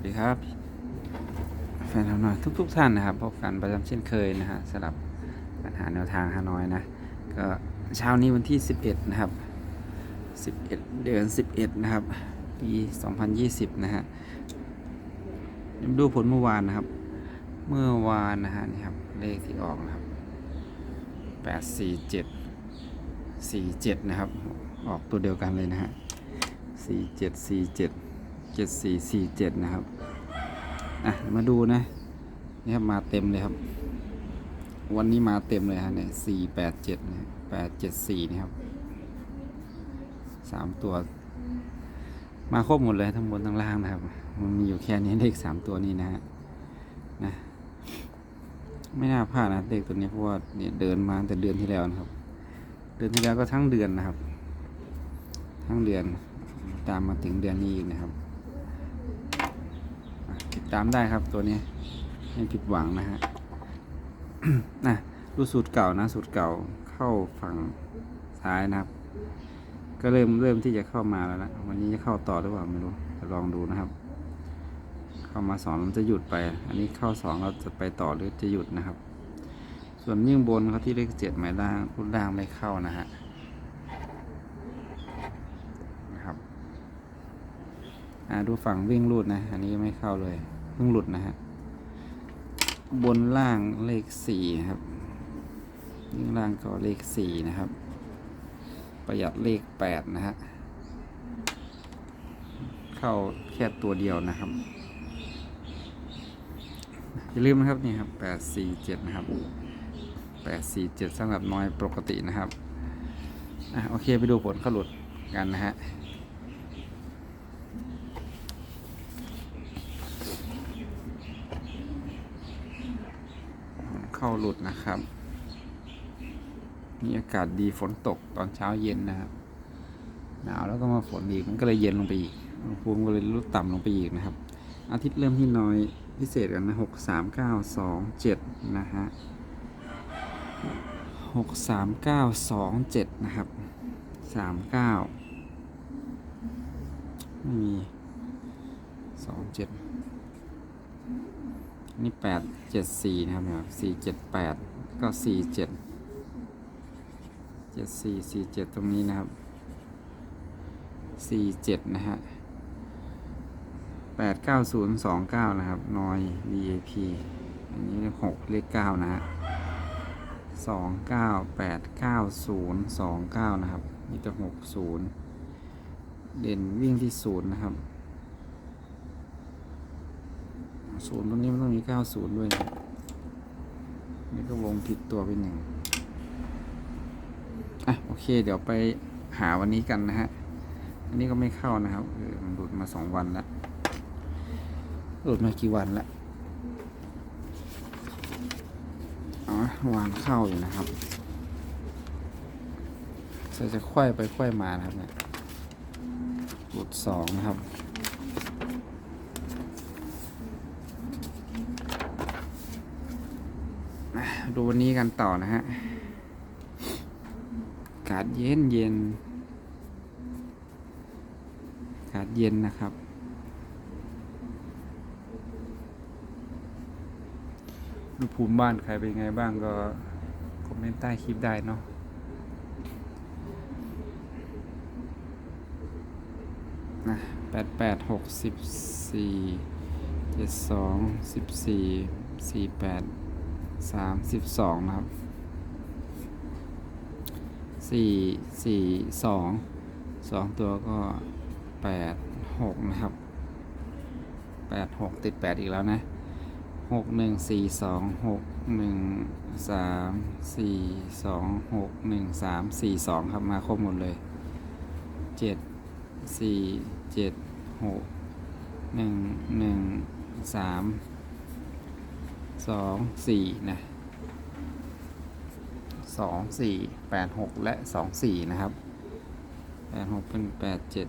วัสดีครับ แฟนเราหน่อยทุกๆทท่านนะครับพบกันประจำเช่นเคยนะฮะสำหรับปัญหาแนวทางฮานอยนะก็เช้านี้วันที่ 11 นะครับ 11 เดือน 11 นะครับ ปี 2020 นะฮะยวมาดูผลเมื่อวานนะครับ เมื่อวานนะฮะนี่ครับเลขที่ออกนะครับ 847 47 นะครับ ออกตัวเดียวกันเลยนะฮะ 4747 7447 นะครับ อะ มาดูนะ นี่ครับ มาเต็มเลยครับ วันนี้มาเต็มเลยฮะเนี่ยสี่แปดเจ็ดนะแปดเจ็ดสี่นี่ครับสามตัว มาครบหมดเลยทั้งบนทั้งล่างนะครับ มันมีอยู่แค่นี้เลขสามตัวนี้นะฮะนะไม่น่าพลาดนะเลขตัวนี้เพราะว่าเนี่ยเดินมาตั้งแต่เดือนที่แล้วนะครับ เดือนที่แล้วก็ทั้งเดือนนะครับ ทั้งเดือนตามมาถึงเดือนนี้อีกนะครับ ตามได้ครับตัวนี้ ไม่ผิดหวังนะฮะนะดูสูตรเก่านะ สูตรเก่าเข้าฝั่งซ้ายนะครับ ก็เริ่มเริ่มที่จะเข้ามาแล้วนะวันนี้จะเข้าต่อหรือเปล่าไม่รู้จะลองดูนะครับ เข้ามาสองมันจะหยุดไป อันนี้เข้าสองเราจะไปต่อหรือจะหยุดนะครับ ส่วนยิ่งบนเขาที่เลขเจ็ดหมายล่างรุ่นล่างไม่เข้านะฮะนะครับอ่าดูฝั่งวิ่งรูดนะ อันนี้ไม่เข้าเลย พิ่งหลุดนะฮะ บนล่างเลขสี่ครับวิ่งล่างก็เลขสี่นะครับ ประหยัดเลขแปดนะฮะ เข้าแค่ตัวเดียวนะครับอย่าลืมนะครับนี่ครับแปดสี่เจ็ดนะครับแปดสี่เจ็ดสำหรับน้อยปกตินะครับอะโอเคไปดูผลข้าหลุดกันนะฮะ เข้า หลุดนะครับมีอากาศดีฝนตกตอนเช้าเย็นนะครับ หนาวแล้วก็มาฝนอีกมันก็เลยเย็นลงไปอีกอุณหภูมิก็เลยลดต่ำลงไปอีกนะครับ อาทิตย์เริ่มที่น้อยพิเศษกันนะหกสามเก้าสองเจ็ดนะฮะหกสามเก้าสองเจ็ดนะครับสามเก้าไม่มีสองเจ็ด นี่แปดเจ็ดสี่นะครับเนี่ยสี่เจ็ดแปดก็สี่เจ็ดเจ็ดสี่สี่เจ็ดตรงนี้นะครับสี่เจ็ดนะฮะแปดเก้าศูนย์สองเก้านะครับนอย VAP อันนี้หกเลขเก้านะฮะสองเก้าแปดเก้าศูนย์สองเก้านะครับนี่จะหกศูนย์เด่นวิ่งที่ศูนย์นะครับ ศูนย์ตรงนี้มันต้องมีเก้าศูนย์ด้วยนะนี่ก็วงผิดตัวไปหนึ่งอะโอเค เดี๋ยวไปหาวันนี้กันนะฮะ อันนี้ก็ไม่เข้านะครับเออมันหลุดมาสองวันแล้วหลุดมากี่วันแล้วอ๋อวานเข้าอยู่นะครับจะจะค่อยไปค่อยมานะครับเนี่ยหลุดสองนะครับ อะ ดูวันนี้กันต่อนะฮะอากาศเย็นเย็นอากาศเย็นนะครับอุณหภูมิบ้านใครเป็นไงบ้างก็คอมเมนต์ใต้คลิปได้เนาะนะแปดแปดหกสิบสี่เจ็ดสองสิบสี่สี่แปด สามสิบสองนะครับสี่สี่สองสองตัวก็แปดหกนะครับแปดหกติดแปดอีกแล้วนะหกหนึ่งสี่สองหกหนึ่งสามสี่สองหกหนึ่งสามสี่สองครับมาครบหมดเลยเจ็ดสี่เจ็ดหกหนึ่งหนึ่งสาม สองสี่นะสองสี่แปดหกและสองสี่นะครับแปดหกเป็นแปดเจ็ด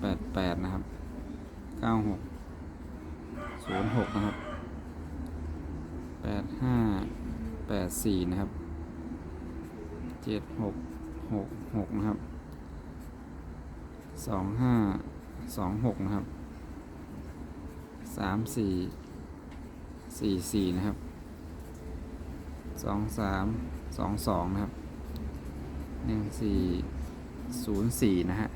แปดแปดนะครับเก้าหกศูนย์หกนะครับแปดห้าแปดสี่นะครับเจ็ดหกหกหกนะครับสองห้าสองหกนะครับสามสี่ สี่สี่นะครับสองสามสองสองนะครับหนึ่งสี่ศูนย์สี่นะฮะ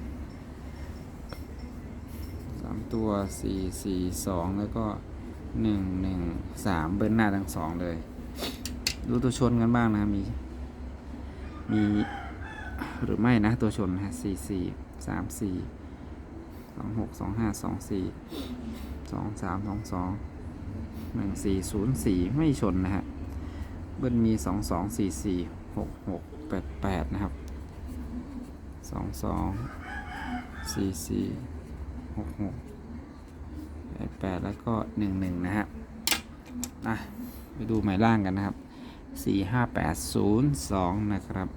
สามตัวสี่สี่สองแล้วก็หนึ่งหนึ่งสามเบิ้ลหน้าทั้งสองเลย ดูตัวชนกันบ้างนะ มี มีหรือไม่นะตัวชนนะฮะสี่สี่สามสี่สองหกสองห้าสองสี่สองสามสองสอง หนึ่งสี่ศูนย์สี่ไม่ชนนะฮะเบิ้ลมีสองสองสี่สี่หกหกแปดแปดนะครับสองสองสี่สี่หกหกแปดแปดแล้วก็หนึ่งหนึ่งนะฮะอะไปดูหมายล่างกันนะครับสี่ห้าแปดศูนย์สองนะครับ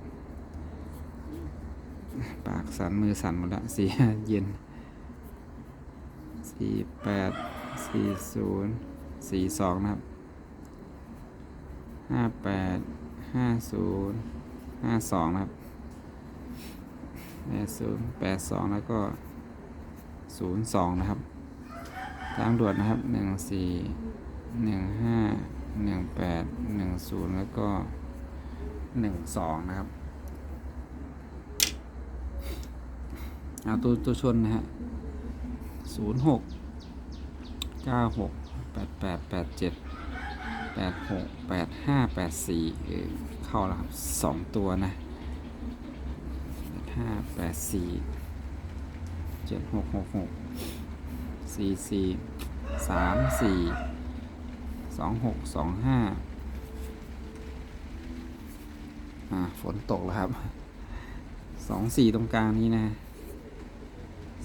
ปากสันมือสันหมดละสี่เย็นสี่แปดสี่ศูนย์ สี่สองนะครับห้าแปดห้าศูนย์ห้าสองนะครับแปดศูนย์แปดสองแล้วก็ศูนย์สองนะครับทางด่วนนะครับหนึ่งสี่หนึ่งห้าหนึ่งแปดหนึ่งศูนย์แล้วก็หนึ่งสองนะครับเอาตัวตัวชนนะฮะศูนย์หกเก้าหก แปดแปดแปดเจ็ดแปดหกแปดห้าแปดสี่เข้าแล้วครับสองตัวนะห้าแปดสี่เจ็ดหกหกหกสี่สี่สามสี่สองหกสองห้าอ่าฝนตกแล้วครับสองสี่ตรงกลางนี้นะ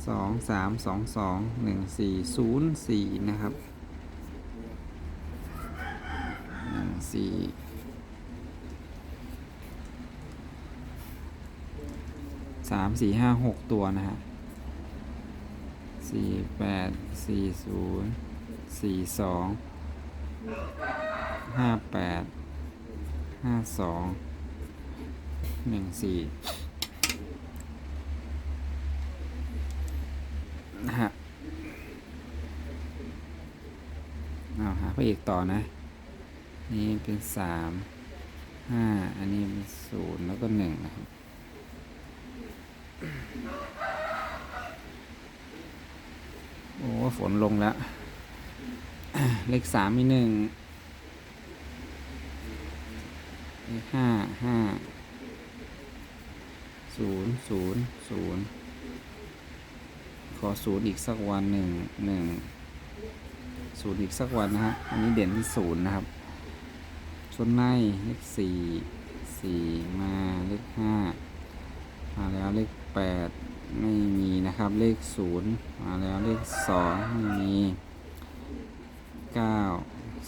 สองสามสองสองหนึ่งสี่ศูนย์สี่นะครับหนึ่ง สี่สามสี่ห้าหกตัวนะฮะสี่แปดสี่ศูนย์สี่สองห้าแปดห้าสองหนึ่งสี่นะฮะเอาหาพระเอกต่อนะ นี่เป็นสามห้าอันนี้เป็นศูนย์แล้วก็หนึ่งนะครับโอ้ฝนลงแล้ว เลขสามมีหนึ่งเลขห้าห้าศูนย์ศูนย์ศูนย์ขอศูนย์อีกสักวันหนึ่งหนึ่งศูนย์อีกสักวันนะฮะ อันนี้เด่นที่ศูนย์นะครับ ส่วนในเลขสี่สี่มาเลขห้ามาแล้วเลขแปดไม่มีนะครับเลขศูนย์มาแล้วเลขสองไม่มีเก้า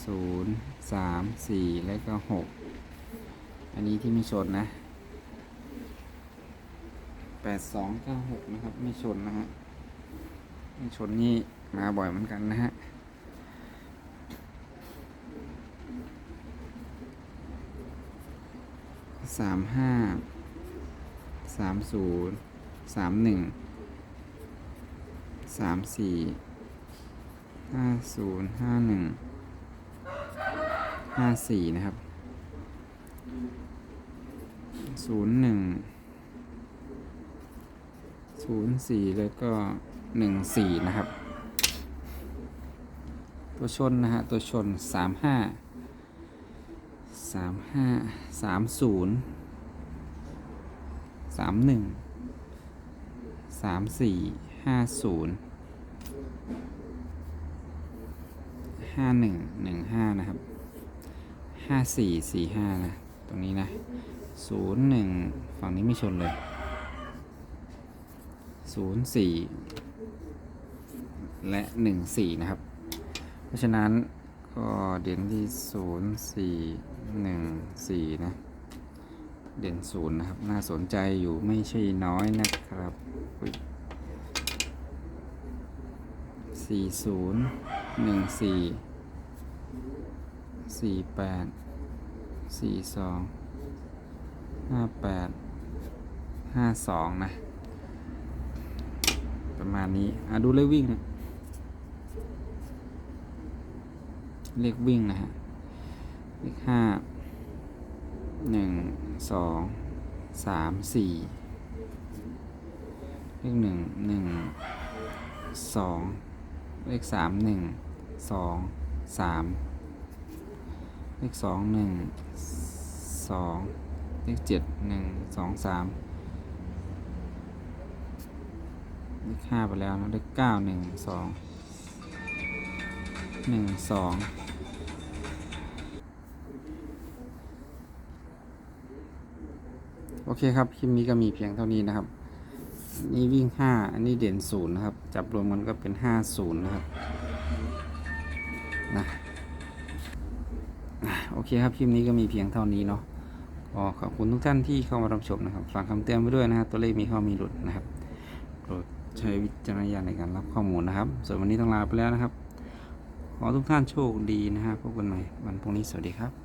ศูนย์สามสี่และก็หกอันนี้ที่ไม่ชนนะแปดสองเก้าหกนะครับ ไม่ชนนะฮะไม่ชนนี่มาบ่อยเหมือนกันนะฮะ สามห้าสามศูนย์สามหนึ่งสามสี่ห้าศูนย์ห้าหนึ่งห้าสี่นะครับศูนย์หนึ่งศูนย์สี่แล้วก็หนึ่งสี่นะครับ ตัวชนนะฮะ ตัวชนสามห้า สามห้าสามศูนย์สามหนึ่งสามสี่ห้าศูนย์ห้าหนึ่งหนึ่งห้านะครับห้าสี่สี่ห้านะ ตรงนี้นะศูนย์หนึ่งฝั่งนี้ไม่ชนเลยศูนย์สี่และหนึ่งสี่นะครับ เพราะฉะนั้น ก็เด่นที่ศูนย์สี่หนึ่งสี่นะ เด่นศูนย์นะครับ น่าสนใจอยู่ไม่ใช่น้อยนะครับสี่ศูนย์หนึ่งสี่สี่แปดสี่สองห้าแปดห้าสองนะ ประมาณนี้ อะ ดูเลขวิ่งนะ เลขวิ่งนะฮะ เลขห้าหนึ่งสองสามสี่เลขหนึ่งหนึ่งสองเลขสามหนึ่งสองสามเลขสองหนึ่งสองเลขเจ็ดหนึ่งสองสามเลขห้าไปแล้วนะเลขเก้าหนึ่งสองหนึ่งสอง โอ เคครับ คลิปนี้ก็มีเพียงเท่านี้นะครับ นี่วิ่งห้าอันนี้เด่นศูนย์นะครับ จับรวมกันก็เป็นห้าศูนย์นะครับนะโอเคครับ คลิปนี้ก็มีเพียงเท่านี้เนาะก็ขอบคุณทุกท่านที่เข้ามารับชมนะครับ ฝากคำเตือนไว้ด้วยนะครับตัวเลขมีข้ามีหลุดนะครับโปรดใช้วิจารณญาณในการรับข้อมูลนะครับ ส่วนวันนี้ต้องลาไปแล้วนะครับ ขอทุกท่านโชคดีนะครับพบกันใหม่วันพรุ่งนี้สวัสดีครับ